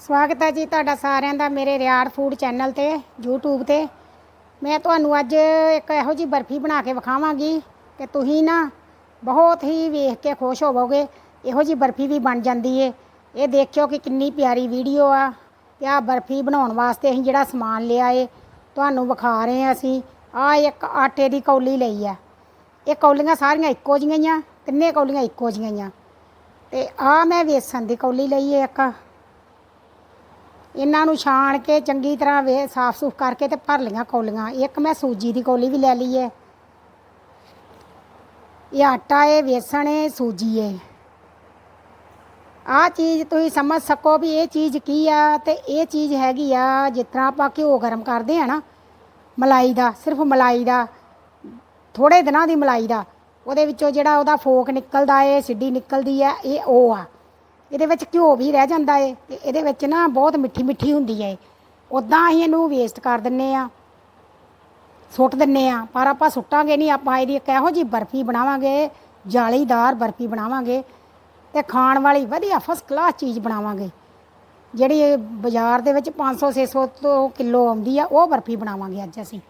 ਸਵਾਗਤ ਹੈ ਜੀ ਤੁਹਾਡਾ ਸਾਰਿਆਂ ਦਾ ਮੇਰੇ ਰਿਆੜ ਫੂਡ ਚੈਨਲ ਤੇ, YouTube ਤੇ। ਮੈਂ ਤੁਹਾਨੂੰ ਅੱਜ ਇੱਕ ਇਹੋ ਜੀ ਬਰਫੀ ਬਣਾ ਕੇ ਵਿਖਾਵਾਂਗੀ ਕਿ ਤੁਸੀਂ ਨਾ ਬਹੁਤ ਹੀ ਵੇਖ ਕੇ ਖੁਸ਼ ਹੋਵੋਗੇ, ਇਹੋ ਜੀ ਬਰਫੀ ਵੀ ਬਣ ਜਾਂਦੀ ਏ। ਇਹ ਦੇਖਿਓ ਕਿ ਕਿੰਨੀ ਪਿਆਰੀ ਵੀਡੀਓ ਆ ਤੇ ਆ ਬਰਫੀ ਬਣਾਉਣ ਵਾਸਤੇ ਅਸੀਂ ਜਿਹੜਾ ਸਮਾਨ ਲਿਆ ਏ, ਤੁਹਾਨੂੰ ਵਿਖਾ ਰਹੇ ਹਾਂ ਅਸੀਂ। ਆ ਇੱਕ ਆਟੇ ਦੀ ਕੌਲੀ ਲਈ ਆ। ਇਹ ਕੌਲੀਆਂ ਸਾਰੀਆਂ ਇੱਕੋ ਜਿਹੀਆਂ ਆ, ਤਿੰਨੇ ਕੌਲੀਆਂ ਇੱਕੋ ਜਿਹੀਆਂ ਹੀ ਆ। ਤੇ ਆ ਮੈਂ ਵੇਸਣ ਦੀ ਕੌਲੀ ਲਈ ਏ ਇੱਕ। ਇਹਨਾਂ ਨੂੰ ਛਾਣ ਕੇ ਚੰਗੀ ਤਰ੍ਹਾਂ ਵੇ ਸਾਫ਼ ਸੁਫ ਕਰਕੇ ਤੇ ਭਰ ਲਈਆਂ ਕੌਲੀਆਂ। ਇੱਕ ਮੈਂ ਸੂਜੀ ਦੀ ਕੌਲੀ ਵੀ ਲੈ ਲਈ ਹੈ ਇਹ ਆਟਾ ਏ, ਵੇਸਣ ਏ, ਸੂਜੀ ਏ। ਆ ਚੀਜ਼ ਤੁਸੀਂ ਸਮਝ ਸਕੋ ਵੀ ਇਹ ਚੀਜ਼ ਕੀ ਆ ਤੇ ਇਹ ਚੀਜ਼ ਹੈਗੀ ਆ ਜਿਸ ਤਰ੍ਹਾਂ ਆਪਾਂ ਘਿਓ ਗਰਮ ਕਰਦੇ ਆ ਨਾ, ਮਲਾਈ ਦਾ, ਸਿਰਫ ਮਲਾਈ ਦਾ ਥੋੜੇ ਦਿਨਾਂ ਦੀ ਮਲਾਈ ਦਾ, ਉਹਦੇ ਵਿੱਚੋਂ ਜਿਹੜਾ ਉਹਦਾ ਫੋਕ ਨਿਕਲਦਾ ਏ, ਸਿੱਡੀ ਨਿਕਲਦੀ ਆ, ਇਹ ਉਹ ਆ। ਇਹਦੇ ਵਿੱਚ ਘਿਓ ਵੀ ਰਹਿ ਜਾਂਦਾ ਏ ਤੇ ਇਹਦੇ ਵਿੱਚ ਨਾ ਬਹੁਤ ਮਿੱਠੀ ਮਿੱਠੀ ਹੁੰਦੀ ਏ। ਉਦਾਂ ਅਸੀਂ ਇਹਨੂੰ ਵੇਸਟ ਕਰ ਦਿੰਨੇ ਆ, ਸੁੱਟ ਦਿੰਨੇ ਆ, ਪਰ ਆਪਾਂ ਸੁੱਟਾਂਗੇ ਨਹੀਂ, ਆਪਾਂ ਇਹਦੀ ਇੱਕ ਇਹੋ ਜੀ ਬਰਫੀ ਬਣਾਵਾਂਗੇ, ਜਾਲੀਦਾਰ ਬਰਫੀ ਬਣਾਵਾਂਗੇ ਤੇ ਖਾਣ ਵਾਲੀ ਵਧੀਆ ਫਸਟ ਕਲਾਸ ਚੀਜ਼ ਬਣਾਵਾਂਗੇ। ਜਿਹੜੀ ਬਾਜ਼ਾਰ ਦੇ ਵਿੱਚ 500 600 ਤੋਂ ਕਿਲੋ ਆਉਂਦੀ ਆ, ਉਹ ਬਰਫੀ ਬਣਾਵਾਂਗੇ ਅੱਜ ਅਸੀਂ।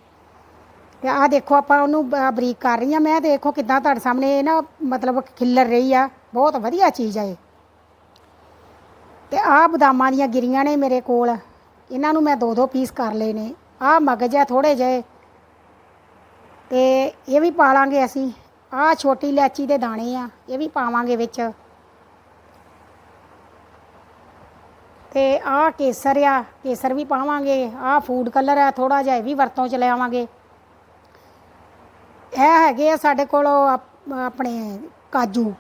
ਤੇ ਆਹ ਦੇਖੋ ਆਪਾਂ ਉਹਨੂੰ ਬਰੀਕ ਕਰ ਰਹੀ ਆ ਮੈਂ ਦੇਖੋ ਕਿਦਾਂ ਤੁਹਾਡੇ ਸਾਹਮਣੇ ਇਹ ਨਾ ਮਤਲਬ ਖਿੱਲਰ ਰਹੀ ਆ। ਬਹੁਤ ਵਧੀਆ ਚੀਜ਼ ਆ ਇਹ। ਤੇ ਆਹ ਬਦਾਮਾਂ ਦੀਆਂ ਗਿਰੀਆਂ ਨੇ ਮੇਰੇ ਕੋਲ। ਇਹਨਾਂ ਨੂੰ ਮੈਂ ਦੋ ਦੋ ਪੀਸ ਕਰ ਲਏ ਨੇ। ਆਹ ਮਗਜ ਆ ਥੋੜੇ ਜਿਹੇ। ਤੇ ਇਹ ਵੀ ਪਾ ਲਾਂਗੇ ਅਸੀਂ। ਆਹ ਛੋਟੀ ਇਲਾਚੀ ਦੇ ਦਾਣੇ ਆ, ਇਹ ਵੀ ਪਾਵਾਂਗੇ ਵਿੱਚ। ਤੇ ਆਹ ਕੇਸਰ ਆ, ਕੇਸਰ ਵੀ ਪਾਵਾਂਗੇ। ਆਹ ਫੂਡ ਕਲਰ ਆ ਥੋੜਾ ਜਿਹਾ, ਇਹ ਵੀ ਵਰਤੋਂ ਚ ਲਿਆਵਾਂਗੇ। ਇਹ ਹੈਗੇ ਆ ਸਾਡੇ ਕੋਲ ਆਪਣੇ ਕਾਜੂ।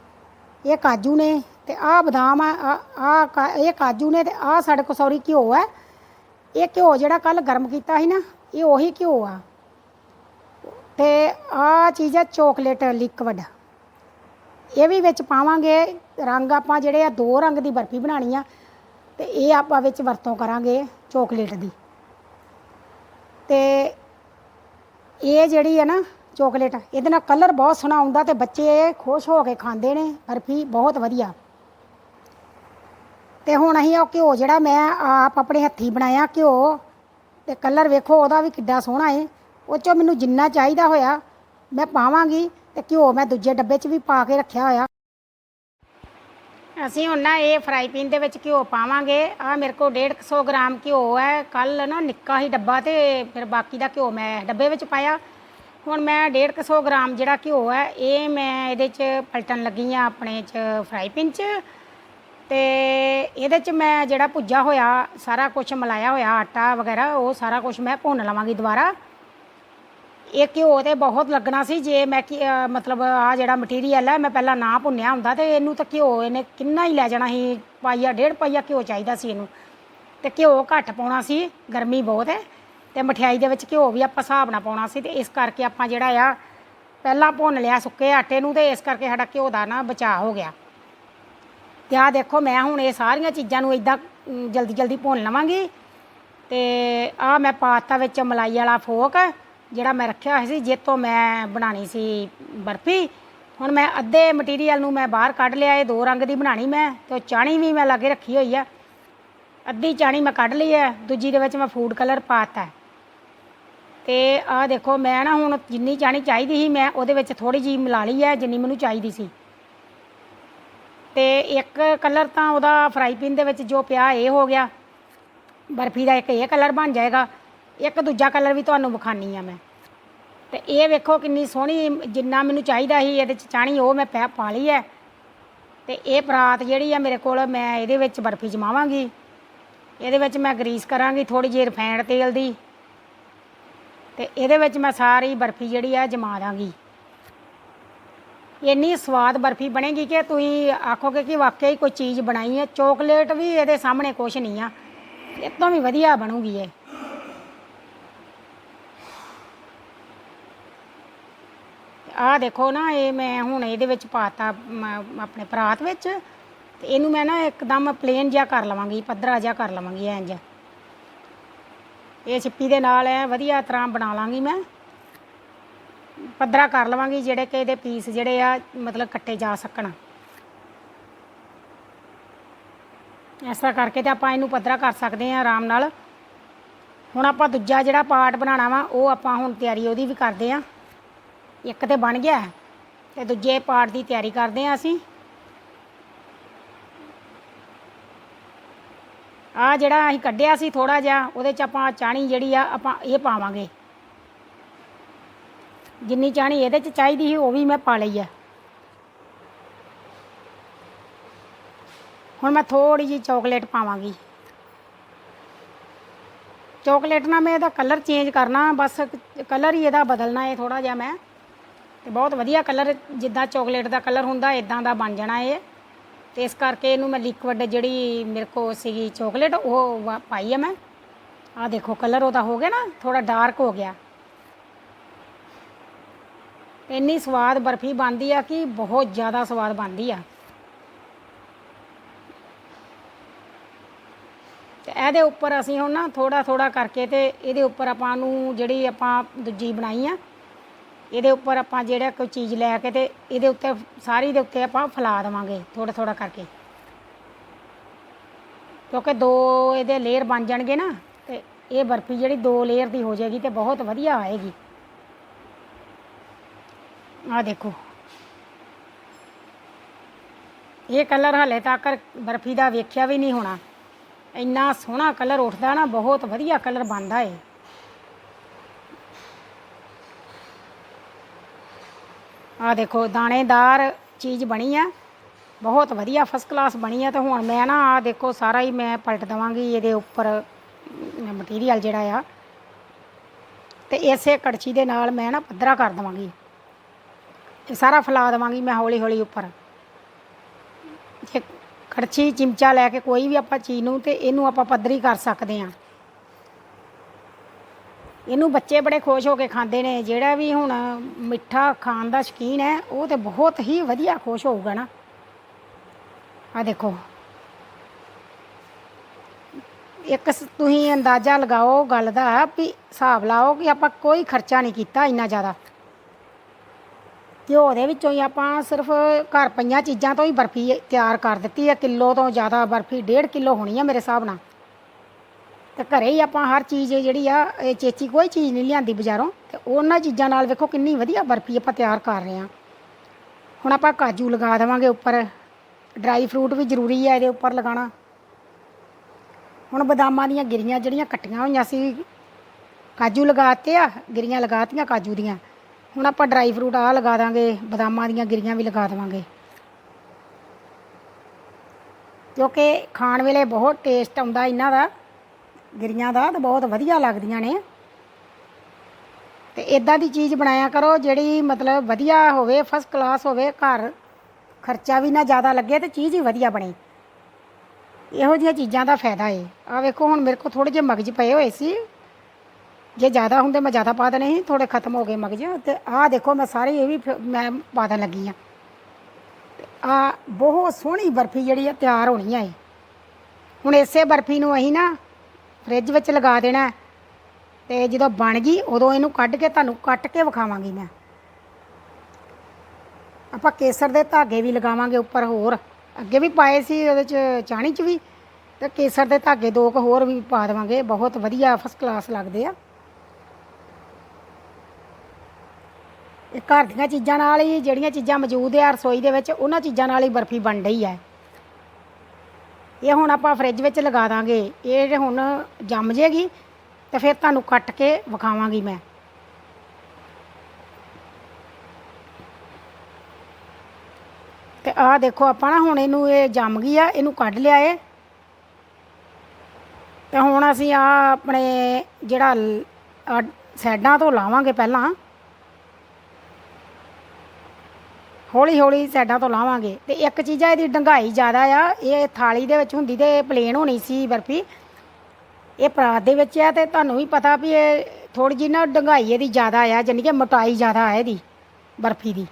ਇਹ ਕਾਜੂ ਨੇ। ਤੇ ਆਹ ਬਦਾਮ ਆ ਆ ਇਹ ਕਾਜੂ ਨੇ ਤੇ ਆਹ ਸਾਡੇ ਕੋਲ ਸੌਰੀ ਘਿਓ ਹੈ ਇਹ ਘਿਓ ਜਿਹੜਾ ਕੱਲ ਗਰਮ ਕੀਤਾ ਸੀ ਨਾ, ਇਹ ਉਹੀ ਘਿਓ ਆ। ਤੇ ਆਹ ਚੀਜ਼ ਹੈ ਚੋਕਲੇਟ ਲਿਕਵਿਡ ਇਹ ਵੀ ਵਿੱਚ ਪਾਵਾਂਗੇ, ਰੰਗ ਆਪਾਂ ਜਿਹੜੇ ਆ ਦੋ ਰੰਗ ਦੀ ਬਰਫੀ ਬਣਾਣੀ ਆ, ਤੇ ਇਹ ਆਪਾਂ ਵਿੱਚ ਵਰਤੋਂ ਕਰਾਂਗੇ ਚੋਕਲੇਟ ਦੀ। ਤੇ ਇਹ ਜਿਹੜੀ ਹੈ ਨਾ ਚੋਕਲੇਟ ਇਹਦੇ ਨਾਲ ਕਲਰ ਬਹੁਤ ਸੋਹਣਾ ਆਉਂਦਾ ਤੇ ਬੱਚੇ ਖੁਸ਼ ਹੋ ਕੇ ਖਾਂਦੇ ਨੇ, ਬਰਫੀ ਬਹੁਤ ਵਧੀਆ। ਤੇ ਹੁਣ ਅਸੀਂ ਉਹ ਘਿਓ ਜਿਹੜਾ ਮੈਂ ਆਪ ਆਪਣੇ ਹੱਥੀ ਬਣਾਇਆ ਘਿਓ, ਤੇ ਕਲਰ ਵੇਖੋ ਉਹਦਾ ਵੀ ਕਿੱਡਾ ਸੋਹਣਾ ਏ। ਉਹ ਚੋਂ ਮੈਨੂੰ ਜਿੰਨਾ ਚਾਹੀਦਾ ਹੋਇਆ, ਮੈਂ ਪਾਵਾਂਗੀ, ਤੇ ਘਿਓ ਮੈਂ ਦੂਜੇ ਡੱਬੇ 'ਚ ਵੀ ਪਾ ਕੇ ਰੱਖਿਆ ਹੋਇਆ। ਅਸੀਂ ਹੁਣ ਨਾ ਇਹ ਫਰਾਈ ਪੈਨ ਦੇ ਵਿੱਚ ਘਿਓ ਪਾਵਾਂਗੇ। ਆ ਮੇਰੇ ਕੋਲ 150 ਗ੍ਰਾਮ ਘਿਓ ਹੈ। ਕੱਲ ਨਾ ਨਿੱਕਾ ਹੀ ਡੱਬਾ ਤੇ ਫਿਰ ਬਾਕੀ ਦਾ ਘਿਓ ਮੈਂ ਡੱਬੇ ਵਿੱਚ ਪਾਇਆ। ਹੁਣ ਮੈਂ 150 ਗ੍ਰਾਮ ਜਿਹੜਾ ਘਿਓ ਹੈ, ਇਹ ਮੈਂ ਇਹਦੇ 'ਚ ਪਲਟਣ ਲੱਗੀ ਆ ਆਪਣੇ 'ਚ ਫਰਾਈ ਪੈਨ 'ਚ। ਤੇ ਇਹਦੇ 'ਚ ਮੈਂ ਜਿਹੜਾ ਭੁੱਜਾ ਹੋਇਆ, ਸਾਰਾ ਕੁਝ ਮਲਾਇਆ ਹੋਇਆ, ਆਟਾ ਵਗੈਰਾ, ਉਹ ਸਾਰਾ ਕੁਝ ਮੈਂ ਭੁੰਨ ਲਵਾਂਗੀ ਦੁਬਾਰਾ। ਇਹ ਘਿਓ ਤੇ ਬਹੁਤ ਲੱਗਣਾ ਸੀ, ਜੇ ਮੈਂ ਕਿ, ਅਹ, ਮਤਲਬ ਆ ਜਿਹੜਾ ਮਟੀਰੀਅਲ ਹੈ, ਮੈਂ ਪਹਿਲਾਂ ਨਾ ਭੁੰਨਿਆ ਹੁੰਦਾ ਤੇ ਇਹਨੂੰ ਤਾਂ ਘਿਓ ਇਹਨੇ ਕਿੰਨਾ ਹੀ ਲੈ ਜਾਣਾ ਸੀ, ਪਾਈਆ, ਡੇਢ ਪਾਈਆ ਘਿਓ ਚਾਹੀਦਾ ਸੀ ਇਹਨੂੰ। ਤੇ ਘਿਓ ਘੱਟ ਪਾਉਣਾ ਸੀ, ਗਰਮੀ ਬਹੁਤ ਹੈ, ਤੇ ਮਠਿਆਈ ਦੇ ਵਿੱਚ ਘਿਓ ਵੀ ਆਪਾਂ ਹਿਸਾਬ ਨਾਲ ਪਾਉਣਾ ਸੀ, ਤੇ ਇਸ ਕਰਕੇ ਆਪਾਂ ਜਿਹੜਾ ਆ, ਪਹਿਲਾਂ ਭੁੰਨ ਲਿਆ ਸੁੱਕੇ ਆਟੇ ਨੂੰ ਤੇ ਇਸ ਕਰਕੇ ਸਾਡਾ ਘਿਓ ਦਾ ਨਾ ਬਚਾਅ ਹੋ ਗਿਆ। ਤੇ ਆਹ ਦੇਖੋ, ਮੈਂ ਹੁਣ ਇਹ ਸਾਰੀਆਂ ਚੀਜ਼ਾਂ ਨੂੰ ਇਦਾਂ ਜਲਦੀ ਜਲਦੀ ਭੁੰਨ ਲਵਾਂਗੀ। ਤੇ ਆਹ ਮੈਂ ਪਾਤਾ ਵਿੱਚ ਮਲਾਈ ਵਾਲਾ ਫੋਕ, ਜਿਹੜਾ ਮੈਂ ਰੱਖਿਆ ਹੋਇਆ ਸੀ, ਜਿੱਤੋਂ ਮੈਂ ਬਣਾਣੀ ਸੀ ਬਰਫੀ। ਹੁਣ ਮੈਂ ਅੱਧੇ ਮਟੀਰੀਅਲ ਨੂੰ ਮੈਂ ਬਾਹਰ ਕੱਢ ਲਿਆ, ਇਹ ਦੋ ਰੰਗ ਦੀ ਬਣਾਣੀ ਮੈਂ, ਤੇ ਉਹ ਚਾਣੀ ਵੀ ਮੈਂ ਲਾਗੇ ਰੱਖੀ ਹੋਈ ਆ। ਅੱਧੀ ਚਾਣੀ ਮੈਂ ਕੱਢ ਲਈ ਹੈ ਦੂਜੀ ਦੇ ਵਿੱਚ ਮੈਂ ਫੂਡ ਕਲਰ ਪਾਤਾ। ਤੇ ਆਹ ਦੇਖੋ, ਮੈਂ ਨਾ ਹੁਣ ਜਿੰਨੀ ਚਾਣੀ ਚਾਹੀਦੀ ਸੀ, ਮੈਂ ਉਹਦੇ ਵਿੱਚ ਥੋੜੀ ਜਿਹੀ ਮਿਲਾ ਲਈ ਹੈ ਜਿੰਨੀ ਮੈਨੂੰ ਚਾਹੀਦੀ ਸੀ। ਤੇ ਇੱਕ ਕਲਰ ਤਾਂ ਉਹਦਾ ਫਰਾਈ ਪੈਨ ਦੇ ਵਿੱਚ ਜੋ ਪਿਆ ਇਹ ਹੋ ਗਿਆ। ਬਰਫੀ ਦਾ ਇੱਕ ਇਹ ਕਲਰ ਬਣ ਜਾਏਗਾ। ਇੱਕ ਦੂਜਾ ਕਲਰ ਵੀ ਤੁਹਾਨੂੰ ਵਿਖਾਨੀ ਆ ਮੈਂ। ਤੇ ਇਹ ਵੇਖੋ ਕਿੰਨੀ ਸੋਹਣੀ, ਜਿੰਨਾ ਮੈਨੂੰ ਚਾਹੀਦਾ ਸੀ ਇਹਦੇ ਚ ਚਾਣੀ, ਉਹ ਮੈਂ ਪੈ, ਪਾ ਲਈ ਹੈ। ਤੇ ਇਹ ਪਰਾਤ ਜਿਹੜੀ ਆ ਮੇਰੇ ਕੋਲ ਮੈਂ ਇਹਦੇ ਵਿੱਚ ਬਰਫੀ ਜਮਾਵਾਂਗੀ। ਇਹਦੇ ਵਿੱਚ ਮੈਂ ਗਰੀਸ ਕਰਾਂਗੀ ਥੋੜੀ ਜਿਹੀ ਰਿਫਾਈਨਡ ਤੇਲ ਦੀ। ਤੇ ਇਹਦੇ ਵਿੱਚ ਮੈਂ ਸਾਰੀ ਬਰਫੀ ਜਿਹੜੀ ਆ ਜਮਾ ਦਾਂਗੀ। ਇੰਨੀ ਸਵਾਦ ਬਰਫੀ ਬਣੇਗੀ ਕਿ ਤੁਸੀਂ ਆਖੋਗੇ ਕਿ ਵਾਕਿਆ ਹੀ ਕੋਈ ਚੀਜ਼ ਬਣਾਈ ਹੈ। ਚੋਕਲੇਟ ਵੀ ਇਹਦੇ ਸਾਹਮਣੇ ਕੁਛ ਨਹੀਂ ਆ। ਇਹ ਤੋਂ ਵੀ ਵਧੀਆ ਬਣੂਗੀ ਇਹ। ਆਹ ਦੇਖੋ ਨਾ, ਇਹ ਮੈਂ ਹੁਣ ਇਹਦੇ ਵਿੱਚ ਪਾਤਾ, ਮ- ਆਪਣੇ ਪਰਾਤ ਵਿੱਚ। ਤੇ ਇਹਨੂੰ ਮੈਂ ਨਾ ਇੱਕਦਮ ਪਲੇਨ ਜਿਹਾ ਕਰ ਲਵਾਂਗੀ, ਪੱਧਰਾ ਜਿਹਾ ਕਰ ਲਵਾਂਗੀ ਇੰਜ ਇਹ ਛਿੱਪੀ ਦੇ ਨਾਲ ਐ ਵਧੀਆ ਤਰ੍ਹਾਂ ਬਣਾ ਲਾਂਗੀ ਮੈਂ। ਪੱਧਰਾ ਕਰ ਲਵਾਂਗੀ ਜਿਹੜੇ ਕਿ ਇਹਦੇ ਪੀਸ ਜਿਹੜੇ ਆ ਮਤਲਬ ਕੱਟੇ ਜਾ ਸਕਣ। ਇਸ ਤਰ੍ਹਾਂ ਕਰਕੇ ਤੇ ਆਪਾਂ ਇਹਨੂੰ ਪੱਧਰਾ ਕਰ ਸਕਦੇ ਹਾਂ ਆਰਾਮ ਨਾਲ। ਹੁਣ ਆਪਾਂ ਦੂਜਾ ਜਿਹੜਾ ਪਾਰਟ ਬਣਾਉਣਾ ਵਾ ਉਹ ਆਪਾਂ ਹੁਣ ਤਿਆਰੀ ਉਹਦੀ ਵੀ ਕਰਦੇ ਹਾਂ। ਇੱਕ ਤੇ ਬਣ ਗਿਆ ਹੈ, ਤੇ ਦੂਜੇ ਪਾਰਟ ਦੀ ਤਿਆਰੀ ਕਰਦੇ ਹਾਂ ਅਸੀਂ। ਆ ਜਿਹੜਾ ਅਸੀਂ ਕੱਢਿਆ ਸੀ ਥੋੜਾ ਜਿਹਾ ਉਹਦੇ ਚ ਆਪਾਂ ਚਾਣੀ ਜਿਹੜੀ ਆ ਆਪਾਂ ਇਹ ਪਾਵਾਂਗੇ। ਜਿੰਨੀ ਚਾਣੀ ਇਹਦੇ ਚ ਚਾਹੀਦੀ ਸੀ, ਉਹ ਵੀ ਮੈਂ ਪਾ ਲਈ ਆ। ਹੁਣ ਮੈਂ ਥੋੜੀ ਜਿਹੀ ਚਾਕਲੇਟ ਪਾਵਾਂਗੀ। ਚਾਕਲੇਟ ਨਾਲ ਮੈਂ ਇਹਦਾ ਕਲਰ ਚੇਂਜ ਕਰਨਾ, ਬਸ ਕਲਰ ਹੀ ਇਹਦਾ ਬਦਲਣਾ ਹੈ ਥੋੜਾ ਜਿਹਾ ਮੈਂ। ਤੇ ਬਹੁਤ ਵਧੀਆ ਕਲਰ ਜਿੱਦਾਂ ਚਾਕਲੇਟ ਦਾ ਕਲਰ ਹੁੰਦਾ ਇਦਾਂ ਦਾ ਬਣ ਜਾਣਾ ਇਹ। ਤੇ ਇਸ ਕਰਕੇ ਇਹਨੂੰ ਮੈਂ ਲਿਕਵਿਡ ਜਿਹੜੀ ਮੇਰੇ ਕੋ ਸੀਗੀ ਚਾਕਲੇਟ ਉਹ ਵਾ- ਪਾਈ ਆ ਮੈਂ। ਆ ਦੇਖੋ ਕਲਰ ਉਹਦਾ ਹੋ ਗਿਆ ਨਾ ਥੋੜਾ ਡਾਰਕ ਹੋ ਗਿਆ। ਇੰਨੀ ਸਵਾਦ ਬਰਫੀ ਬਣਦੀ ਆ ਕਿ ਬਹੁਤ ਜ਼ਿਆਦਾ ਸਵਾਦ ਬਣਦੀ ਆ। ਤੇ ਇਹਦੇ ਉੱਪਰ ਅਸੀਂ ਹੁਣ ਨਾ ਥੋੜਾ ਥੋੜਾ ਕਰਕੇ ਤੇ ਇਹਦੇ ਉੱਪਰ ਆਪਾਂ ਨੂੰ ਜਿਹੜੀ ਆਪਾਂ ਦੂਜੀ ਬਣਾਈ ਆ, ਇਹਦੇ ਉੱਪਰ ਆਪਾਂ ਜਿਹੜਾ ਕੋਈ ਚੀਜ਼ ਲੈ ਕੇ ਤੇ ਇਹਦੇ ਉੱਤੇ ਸਾਰੀ ਦੇ ਉੱਤੇ ਆਪਾਂ ਫੈਲਾ ਦੇਵਾਂਗੇ ਥੋੜਾ ਥੋੜਾ ਕਰਕੇ। ਕਿਉਂਕਿ ਦੋ ਇਹਦੇ ਲੇਅਰ ਬਣ ਜਾਣਗੇ ਨਾ, ਤੇ ਇਹ ਬਰਫੀ ਜਿਹੜੀ ਦੋ ਲੇਅਰ ਦੀ ਹੋ ਜਾਏਗੀ ਤੇ ਬਹੁਤ ਵਧੀਆ ਆਏਗੀ। ਆ ਦੇਖੋ। ਇਹ ਕਲਰ ਹਲੇ ਤੱਕ ਬਰਫੀ ਦਾ ਵੇਖਿਆ ਵੀ ਨਹੀਂ ਹੋਣਾ। ਇੰਨਾ ਸੋਹਣਾ ਕਲਰ ਉੱਠਦਾ ਨਾ, ਬਹੁਤ ਵਧੀਆ ਕਲਰ ਬਣਦਾ ਏ ਆ ਦੇਖੋ, ਦਾਣੇਦਾਰ ਚੀਜ਼ ਬਣੀ ਆ। ਬਹੁਤ ਵਧੀਆ ਫਸਟ ਕਲਾਸ ਬਣੀ ਆ ਤੇ ਹੁਣ ਮੈਂ ਨਾ ਆ ਦੇਖੋ, ਸਾਰਾ ਹੀ ਮੈਂ ਪਲਟ ਦਵਾਂਗੀ ਇਹਦੇ ਉੱਪਰ ਮਟੀਰੀਅਲ ਜਿਹੜਾ ਆ। ਤੇ ਇਸੇ ਕੜਛੀ ਦੇ ਨਾਲ ਮੈਂ ਨਾ ਪੱਧਰਾ ਕਰ ਦਵਾਂਗੀ। ਇਹ ਸਾਰਾ ਫੈਲਾ ਦੇਵਾਂਗੀ ਮੈਂ ਹੌਲੀ ਹੌਲੀ ਉੱਪਰ। ਜੇ ਕੜਛੀ, ਚਿਮਚਾ ਲੈ ਕੇ ਕੋਈ ਵੀ ਆਪਾਂ ਚੀਜ਼ ਨੂੰ ਤੇ ਇਹਨੂੰ ਆਪਾਂ ਪੱਧਰੀ ਕਰ ਸਕਦੇ ਹਾਂ। ਇਹਨੂੰ ਬੱਚੇ ਬੜੇ ਖੁਸ਼ ਹੋ ਕੇ ਖਾਂਦੇ ਨੇ। ਜਿਹੜਾ ਵੀ ਹੁਣ ਮਿੱਠਾ ਖਾਣ ਦਾ ਸ਼ੌਕੀਨ ਹੈ, ਉਹ ਤੇ ਬਹੁਤ ਹੀ ਵਧੀਆ ਖੁਸ਼ ਹੋਊਗਾ ਨਾ। ਆ ਦੇਖੋ। ਇੱਕ ਤੁਸੀਂ ਅੰਦਾਜ਼ਾ ਲਗਾਓ ਗੱਲ ਦਾ ਵੀ ਹਿਸਾਬ ਲਾਓ ਕਿ ਆਪਾਂ ਕੋਈ ਖਰਚਾ ਨਹੀਂ ਕੀਤਾ ਇੰਨਾ ਜ਼ਿਆਦਾ। ਘਿਓ ਦੇ ਵਿੱਚੋਂ ਹੀ ਆਪਾਂ ਸਿਰਫ ਘਰ ਪਈਆਂ ਚੀਜ਼ਾਂ ਤੋਂ ਹੀ ਬਰਫੀ ਤਿਆਰ ਕਰ ਦਿੱਤੀ ਹੈ। ਕਿਲੋ ਤੋਂ ਜ਼ਿਆਦਾ ਬਰਫੀ 1.5 ਕਿਲੋ ਹੋਣੀ ਆ ਮੇਰੇ ਹਿਸਾਬ ਨਾਲ। ਤੇ ਘਰੇ ਹੀ ਆਪਾਂ ਹਰ ਚੀਜ਼ ਜਿਹੜੀ ਆ, ਇਹ ਚੇਚੀ ਕੋਈ ਚੀਜ਼ ਨਹੀਂ ਲਿਆਂਦੀ ਬਾਜ਼ਾਰੋਂ। ਤੇ ਉਹਨਾਂ ਚੀਜ਼ਾਂ ਨਾਲ ਵੇਖੋ ਕਿੰਨੀ ਵਧੀਆ ਬਰਫੀ ਆਪਾਂ ਤਿਆਰ ਕਰ ਰਹੇ ਹਾਂ। ਹੁਣ ਆਪਾਂ ਕਾਜੂ ਲਗਾ ਦੇਵਾਂਗੇ ਉੱਪਰ। ਡਰਾਈ ਫਰੂਟ ਵੀ ਜ਼ਰੂਰੀ ਹੈ ਇਹਦੇ ਉੱਪਰ ਲਗਾਉਣਾ। ਹੁਣ ਬਦਾਮਾਂ ਦੀਆਂ ਗਿਰੀਆਂ ਜਿਹੜੀਆਂ ਕੱਟੀਆਂ ਹੋਈਆਂ ਸੀ, ਕਾਜੂ ਲਗਾਤੇ ਆ, ਗਿਰੀਆਂ ਲਗਾਤੀਆਂ ਕਾਜੂ ਦੀਆਂ। ਹੁਣ ਆਪਾਂ ਡਰਾਈ ਫਰੂਟ ਆ ਲਗਾ ਦਾਂਗੇ, ਬਦਾਮਾਂ ਦੀਆਂ ਗਿਰੀਆਂ ਵੀ ਲਗਾ ਦੇਵਾਂਗੇ। ਕਿਉਂਕਿ ਖਾਣ ਵੇਲੇ ਬਹੁਤ ਟੇਸਟ ਆਉਂਦਾ ਇਹਨਾਂ ਦਾ, ਗਿਰੀਆਂ ਦਾ, ਤੇ ਬਹੁਤ ਵਧੀਆ ਲੱਗਦੀਆਂ ਨੇ। ਤੇ ਇਦਾਂ ਦੀ ਚੀਜ਼ ਬਣਾਇਆ ਕਰੋ ਜਿਹੜੀ ਮਤਲਬ ਵਧੀਆ ਹੋਵੇ ਫਸਟ ਕਲਾਸ ਹੋਵੇ, ਘਰ ਖਰਚਾ ਵੀ ਨਾ ਜ਼ਿਆਦਾ ਲੱਗੇ ਤੇ ਚੀਜ਼ ਹੀ ਵਧੀਆ ਬਣੇ। ਇਹੋ ਜਿਹੀਆਂ ਚੀਜ਼ਾਂ ਦਾ ਫਾਇਦਾ ਏ। ਆ ਵੇਖੋ, ਹੁਣ ਮੇਰੇ ਕੋਲ ਥੋੜੇ ਜਿਹੇ ਮਗਜ ਪਏ ਹੋਏ ਸੀ। ਜੇ ਜ਼ਿਆਦਾ ਹੁੰਦੇ ਮੈਂ ਜ਼ਿਆਦਾ ਪਾ ਦੇਣੇ ਸੀ ਥੋੜੇ ਖਤਮ ਹੋ ਗਏ ਮਗਜ। ਤੇ ਆਹ ਦੇਖੋ ਮੈਂ ਸਾਰੇ ਇਹ ਵੀ ਫਿਰ ਮੈਂ ਪਾ ਦੇਣ ਲੱਗੀ ਆ। ਆ ਬਹੁਤ ਸੋਹਣੀ ਬਰਫੀ ਜਿਹੜੀ ਆ ਤਿਆਰ ਹੋਣੀ ਆ ਇਹ। ਹੁਣ ਇਸੇ ਬਰਫੀ ਨੂੰ ਅਸੀਂ ਨਾ ਫ੍ਰਿਜ ਵਿੱਚ ਲਗਾ ਦੇਣਾ। ਹੈ ਤੇ ਜਦੋਂ ਬਣ ਗਈ, ਉਦੋਂ ਇਹਨੂੰ ਕੱਢ ਕੇ ਤੁਹਾਨੂੰ ਕੱਟ ਕੇ ਵਿਖਾਵਾਂਗੀ ਮੈਂ। ਆਪਾਂ ਕੇਸਰ ਦੇ ਧਾਗੇ ਵੀ ਲਗਾਵਾਂਗੇ ਉੱਪਰ ਹੋਰ। ਅੱਗੇ ਵੀ ਪਾਏ ਸੀ, ਉਹਦੇ ਚ ਚਾਣੀ ਚ ਵੀ। ਤੇ ਕੇਸਰ ਦੇ ਧਾਗੇ ਦੋ ਕੁ ਹੋਰ ਵੀ ਪਾ ਦੇਵਾਂਗੇ। ਬਹੁਤ ਵਧੀਆ ਫਸਟ ਕਲਾਸ ਲੱਗਦੇ ਆ। ਇਹ ਘਰ ਦੀਆਂ ਚੀਜ਼ਾਂ ਨਾਲ ਹੀ, ਜਿਹੜੀਆਂ ਚੀਜ਼ਾਂ ਮੌਜੂਦ ਆ ਰਸੋਈ ਦੇ ਵਿੱਚ, ਉਹਨਾਂ ਚੀਜ਼ਾਂ ਨਾਲ ਹੀ ਬਰਫੀ ਬਣ ਰਹੀ ਹੈ ਇਹ ਹੁਣ ਆਪਾਂ ਫ੍ਰਿਜ ਵਿੱਚ ਲਗਾ ਦਾਂਗੇ। ਇਹ ਹੁਣ ਜੰਮ ਜੇਗੀ, ਤੇ ਫਿਰ ਤੁਹਾਨੂੰ ਕੱਟ ਕੇ ਵਿਖਾਵਾਂਗੀ ਮੈਂ। ਤੇ ਆਹ ਦੇਖੋ ਆਪਾਂ ਨਾ, ਹੁਣ ਇਹਨੂੰ ਇਹ ਜੰਮ ਗਈ ਆ, ਇਹਨੂੰ ਕੱਢ ਲਿਆ ਏ ਤੇ ਹੁਣ ਅਸੀਂ ਆ ਆਪਣੇ ਜਿਹੜਾ ਸਾਈਡਾਂ ਤੋਂ ਲਾਵਾਂਗੇ ਪਹਿਲਾਂ। ਹੌਲੀ ਹੌਲੀ ਸਾਈਡਾਂ ਤੋਂ ਲਾਵਾਂਗੇ। ਤੇ ਇੱਕ ਚੀਜ਼ ਆ, ਇਹਦੀ ਡੰਗਾਈ ਜ਼ਿਆਦਾ ਆ, ਇਹ ਥਾਲੀ ਦੇ ਵਿੱਚ ਹੁੰਦੀ ਤੇ ਪਲੇਨ ਹੋਣੀ ਸੀ ਬਰਫੀ। ਇਹ ਪਰਾਤ ਦੇ ਵਿੱਚ ਆ ਤੇ ਤੁਹਾਨੂੰ ਵੀ ਪਤਾ ਵੀ ਇਹ ਥੋੜੀ ਜਿਹੀ ਨਾ ਡੰਗਾਈ ਇਹਦੀ ਜ਼ਿਆਦਾ ਆ ਜਾਨੀ ਕਿ ਮੋਟਾਈ ਜ਼ਿਆਦਾ ਆ ਇਹਦੀ, ਬਰਫੀ ਦੀ।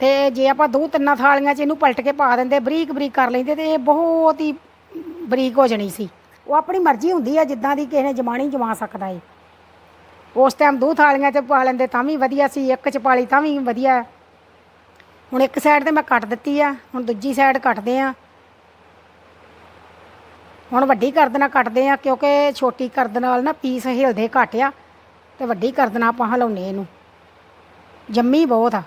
ਤੇ ਜੇ ਆਪਾਂ ਦੋ ਤਿੰਨਾਂ ਥਾਲੀਆਂ 'ਚ ਇਹਨੂੰ ਪਲਟ ਕੇ ਪਾ ਦਿੰਦੇ, ਬਰੀਕ ਬਰੀਕ ਕਰ ਲੈਂਦੇ ਤੇ ਇਹ ਬਹੁਤ ਹੀ ਬਰੀਕ ਹੋ ਜਾਣੀ ਸੀ। ਉਹ ਆਪਣੀ ਮਰਜ਼ੀ ਹੁੰਦੀ ਆ, ਜਿੱਦਾਂ ਦੀ ਕਿਸੇ ਨੇ ਜਮਾਣੀ ਜਮਾ ਸਕਦਾ ਏ। ਉਸ ਟਾਈਮ ਦੋ ਥਾਲੀਆਂ 'ਚ ਪਾ ਲੈਂਦੇ, ਤਾਂ ਵੀ ਵਧੀਆ ਸੀ, ਇੱਕ 'ਚ ਪਾਲੀ ਤਾਂ ਵੀ ਵਧੀਆ। ਹੁਣ ਇੱਕ ਸਾਈਡ ਤੇ ਮੈਂ ਕੱਟ ਦਿੱਤੀ ਆ, ਹੁਣ ਦੂਜੀ ਸਾਈਡ ਕੱਟਦੇ ਆ। ਹੁਣ ਵੱਡੀ ਕਰਦ ਨਾਲ ਕੱਟਦੇ ਆ, ਕਿਉਂਕਿ ਛੋਟੀ ਕਰਦ ਨਾਲ ਨਾ ਪੀਸ ਹਿਲਦੇ ਘੱਟ ਆ, ਤੇ ਵੱਡੀ ਕਰਦ ਨਾਲ ਆਪਾਂ ਹਲਾਉਨੇ ਇਹਨੂੰ। ਜੰਮੀ ਬਹੁਤ ਆ।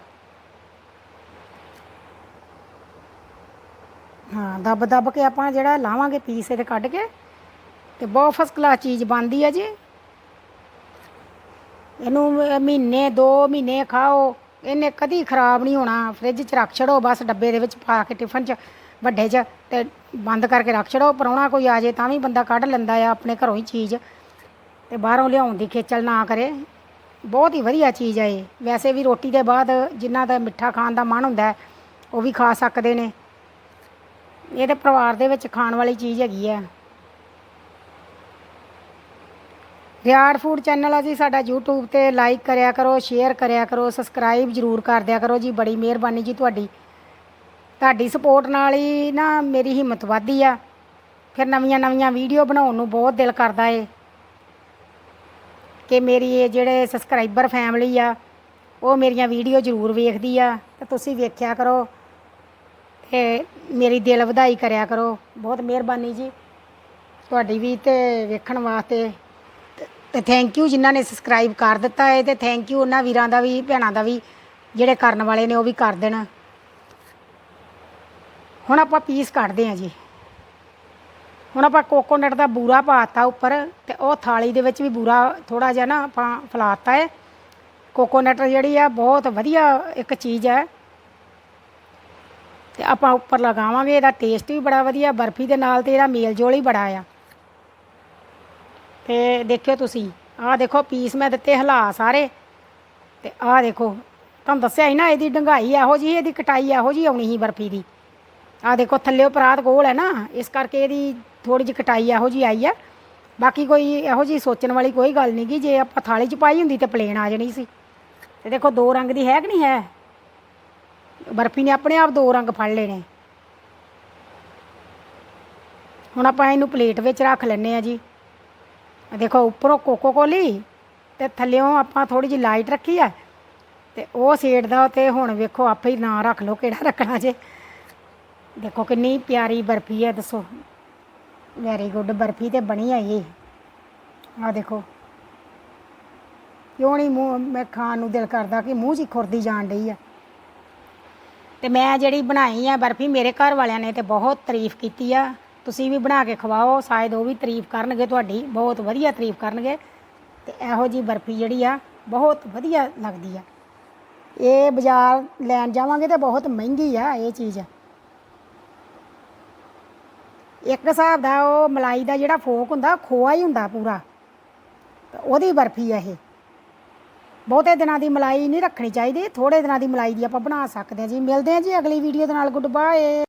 ਹਾਂ ਦੱਬ ਦੱਬ ਕੇ ਆਪਾਂ ਜਿਹੜਾ ਲਾਵਾਂਗੇ ਪੀਸ ਇਹਦੇ ਕੱਢ ਕੇ, ਤੇ ਬਹੁਤ ਫਸਟ ਕਲਾਸ ਚੀਜ਼ ਬਣਦੀ ਆ ਜੀ। ਇਹਨੂੰ ਮਹੀਨੇ 2 ਮਹੀਨੇ ਖਾਓ। ਇਹਨੇ ਕਦੀ ਖਰਾਬ ਨਹੀਂ ਹੋਣਾ। ਫ੍ਰਿਜ 'ਚ ਰੱਖ ਛੜੋ ਬਸ ਡੱਬੇ ਦੇ ਵਿੱਚ ਪਾ ਕੇ ਟਿਫਨ 'ਚ, ਵੱਡੇ 'ਚ, ਤੇ ਬੰਦ ਕਰਕੇ ਰੱਖ ਛੜੋ ਪਰੌਣਾ ਕੋਈ ਆ ਜੇ ਤਾਂ ਵੀ ਬੰਦਾ ਕੱਢ ਲੈਂਦਾ ਆ ਆਪਣੇ ਘਰੋਂ ਹੀ ਚੀਜ਼। ਤੇ ਬਾਹਰੋਂ ਲਿਆਉਣ ਦੀ ਖੇਚਲ ਨਾ ਕਰੇ। ਬਹੁਤ ਹੀ ਵਧੀਆ ਚੀਜ਼ ਹੈ ਇਹ। ਵੈਸੇ ਵੀ ਰੋਟੀ ਦੇ ਬਾਅਦ ਜਿਨ੍ਹਾਂ ਦਾ ਮਿੱਠਾ ਖਾਣ ਦਾ ਮਨ ਹੁੰਦਾ, ਉਹ ਵੀ ਖਾ ਸਕਦੇ ਨੇ। ਇਹ ਤੇ ਪਰਿਵਾਰ ਦੇ ਵਿੱਚ ਖਾਣ ਵਾਲੀ ਚੀਜ਼ ਹੈਗੀ ਹੈ ਰਿਆੜ ਫੂਡ ਚੈਨਲ ਆ ਜੀ, ਸਾਡਾ YouTube ਤੇ ਲਾਈਕ ਕਰਿਆ ਕਰੋ ਸ਼ੇਅਰ ਕਰਿਆ ਕਰੋ ਸਬਸਕ੍ਰਾਈਬ ਜਰੂਰ ਕਰ ਦਿਆ ਕਰੋ ਜੀ, ਬੜੀ ਮਿਹਰਬਾਨੀ ਜੀ ਤੁਹਾਡੀ। ਤੁਹਾਡੀ ਸਪੋਰਟ ਨਾਲ ਹੀ ਨਾ ਮੇਰੀ ਹਿੰਮਤ ਵੱਧਦੀ ਆ। ਫਿਰ ਨਵੀਆਂ ਨਵੀਆਂ ਵੀਡੀਓ ਬਣਾਉਣ ਨੂੰ ਬਹੁਤ ਦਿਲ ਕਰਦਾ ਏ। ਕਿ ਮੇਰੀ ਇਹ ਜਿਹੜੇ ਸਬਸਕ੍ਰਾਈਬਰ ਫੈਮਿਲੀ ਆ, ਉਹ ਮੇਰੀਆਂ ਵੀਡੀਓ ਜ਼ਰੂਰ ਵੇਖਦੀ ਆ। ਤੇ ਤੁਸੀਂ ਵੇਖਿਆ ਕਰੋ ਤੇ ਮੇਰੀ ਦਿਲ ਵਧਾਈ ਕਰਿਆ ਕਰੋ। ਬਹੁਤ ਮਿਹਰਬਾਨੀ ਜੀ। ਤੁਹਾਡੀ ਵੀ ਤੇ ਵੇਖਣ ਵਾਸਤੇ ਤੇ- ਥੈਂਕ ਯੂ ਜਿਨ੍ਹਾਂ ਨੇ ਸਬਸਕ੍ਰਾਈਬ ਕਰ ਦਿੱਤਾ ਹੈ ਤੇ ਥੈਂਕ ਯੂ ਉਹਨਾਂ ਵੀਰਾਂ ਦਾ ਵੀ, ਭੈਣਾਂ ਦਾ ਵੀ, ਜਿਹੜੇ ਕਰਨ ਵਾਲੇ ਨੇ ਉਹ ਵੀ ਕਰ ਦੇਣ। ਹੁਣ ਆਪਾਂ ਪੀਸ ਕੱਢਦੇ ਹਾਂ ਜੀ। ਹੁਣ ਆਪਾਂ ਕੋਕੋਨਟ ਦਾ ਬੂਰਾ ਪਾਤਾ ਉੱਪਰ ਤੇ ਉਹ ਥਾਲੀ ਦੇ ਵਿੱਚ ਵੀ ਬੂਰਾ ਥੋੜਾ ਜਿਹਾ ਨਾ ਆਪਾਂ ਫਲਾਤਾ ਹੈ ਕੋਕੋਨਟ ਜਿਹੜੀ ਆ ਬਹੁਤ ਵਧੀਆ ਇੱਕ ਚੀਜ਼ ਹੈ ਤੇ ਆਪਾਂ ਉੱਪਰ ਲਗਾਵਾਂਗੇ, ਇਹਦਾ ਟੇਸਟ ਵੀ ਬੜਾ ਵਧੀਆ, ਬਰਫੀ ਦੇ ਨਾਲ ਤੇ ਇਹਦਾ ਮੇਲ ਜੋਲ ਹੀ ਬੜਾ ਆ। ਤੇ ਦੇਖਿਓ ਤੁਸੀਂ, ਆਹ ਦੇਖੋ ਪੀਸ ਮੈਂ ਦਿੱਤੇ ਹਿਲਾ ਸਾਰੇ। ਤੇ ਆਹ ਦੇਖੋ, ਤੁਹਾਨੂੰ ਦੱਸਿਆ ਸੀ ਨਾ ਇਹਦੀ ਡੰਗਾਈ ਇਹੋ ਜੀ ਇਹਦੀ ਕਟਾਈ ਇਹੋ ਜੀ ਆਉਣੀ ਸੀ ਬਰਫੀ ਦੀ। ਆਹ ਦੇਖੋ ਥੱਲੇ ਪਰਾਤ ਕੋਲ ਹੈ ਨਾ, ਇਸ ਕਰਕੇ ਇਹਦੀ ਥੋੜੀ ਜਿਹੀ ਕਟਾਈ ਇਹੋ ਜੀ ਆਈ ਆ। ਬਾਕੀ ਕੋਈ ਇਹੋ ਜੀ ਸੋਚਣ ਵਾਲੀ ਕੋਈ ਗੱਲ ਨਹੀਂ ਗੀ ਜੇ ਆਪਾਂ ਥਾਲੀ 'ਚ ਪਾਈ ਹੁੰਦੀ ਤੇ ਪਲੇਨ ਆ ਜਾਣੀ ਸੀ। ਤੇ ਦੇਖੋ ਦੋ ਰੰਗ ਦੀ ਹੈ ਕਿ ਨਹੀਂ ਹੈ? ਬਰਫੀ ਨੇ ਆਪਣੇ ਆਪ ਦੋ ਰੰਗ ਫੜ ਲੈਣੇ ਹੁਣ ਆਪਾਂ ਇਹਨੂੰ ਪਲੇਟ ਵਿੱਚ ਰੱਖ ਲੈਨੇ ਆ ਜੀ। ਦੇਖੋ, ਉੱਪਰੋਂ ਕੋਕੋ ਕੋਲੀ ਤੇ ਥੱਲਿਓਂ ਆਪਾਂ ਥੋੜੀ ਜਿਹੀ ਲਾਈਟ ਰੱਖੀ ਆ ਤੇ ਉਹ ਸੇਡ ਦਾ ਤੇ ਹੁਣ ਵੇਖੋ, ਆਪੇ ਹੀ ਨਾਂ ਰੱਖ ਲਓ ਕਿਹੜਾ ਰੱਖਣਾ ਜੇ। ਦੇਖੋ, ਕਿੰਨੀ ਪਿਆਰੀ ਬਰਫੀ ਹੈ ਦੱਸੋ। ਵੈਰੀ ਗੁੱਡ ਬਰਫੀ ਤੇ ਬਣੀ ਆਈ ਇਹ। ਆ ਦੇਖੋ। ਕਿਉਂ ਨਹੀਂ ਮੂੰਹ, ਮੈਂ ਖਾਣ ਨੂੰ ਦਿਲ ਕਰਦਾ ਕਿ ਮੂੰਹ 'ਚ ਖੁਰਦੀ ਜਾਣ ਡਈ ਆ। ਤੇ ਮੈਂ ਜਿਹੜੀ ਬਣਾਈ ਆ ਬਰਫੀ, ਮੇਰੇ ਘਰ ਵਾਲਿਆਂ ਨੇ ਤੇ ਬਹੁਤ ਤਾਰੀਫ ਕੀਤੀ ਆ। ਤੁਸੀਂ ਵੀ ਬਣਾ ਕੇ ਖਵਾਓ, ਸ਼ਾਇਦ ਉਹ ਵੀ ਤਾਰੀਫ ਕਰਨਗੇ ਤੁਹਾਡੀ, ਬਹੁਤ ਵਧੀਆ ਤਾਰੀਫ ਕਰਨਗੇ। ਤੇ ਇਹੋ ਜੀ ਬਰਫੀ ਜਿਹੜੀ ਆ, ਬਹੁਤ ਵਧੀਆ ਲੱਗਦੀ ਆ। ਇਹ ਬਾਜ਼ਾਰ ਲੈਣ ਜਾਵਾਂਗੇ ਤੇ ਬਹੁਤ ਮਹਿੰਗੀ ਆ ਇਹ ਚੀਜ਼। ਇੱਕ ਹਿਸਾਬ ਦਾ ਉਹ ਮਲਾਈ ਦਾ ਜਿਹੜਾ ਫੋਕ ਹੁੰਦਾ ਖੋਆ ਹੀ ਹੁੰਦਾ ਪੂਰਾ। ਉਹਦੀ ਬਰਫੀ ਆ ਇਹ। ਬਹੁਤੇ ਦਿਨਾਂ ਦੀ ਮਲਾਈ ਨਹੀਂ ਰੱਖਣੀ ਚਾਹੀਦੀ ਥੋੜੇ ਦਿਨਾਂ ਦੀ ਮਲਾਈ ਦੀ ਆਪਾਂ ਬਣਾ ਸਕਦੇ ਹਾਂ ਜੀ। ਮਿਲਦੇ ਹਾਂ ਜੀ ਅਗਲੀ ਵੀਡੀਓ ਦੇ ਨਾਲ। Good bye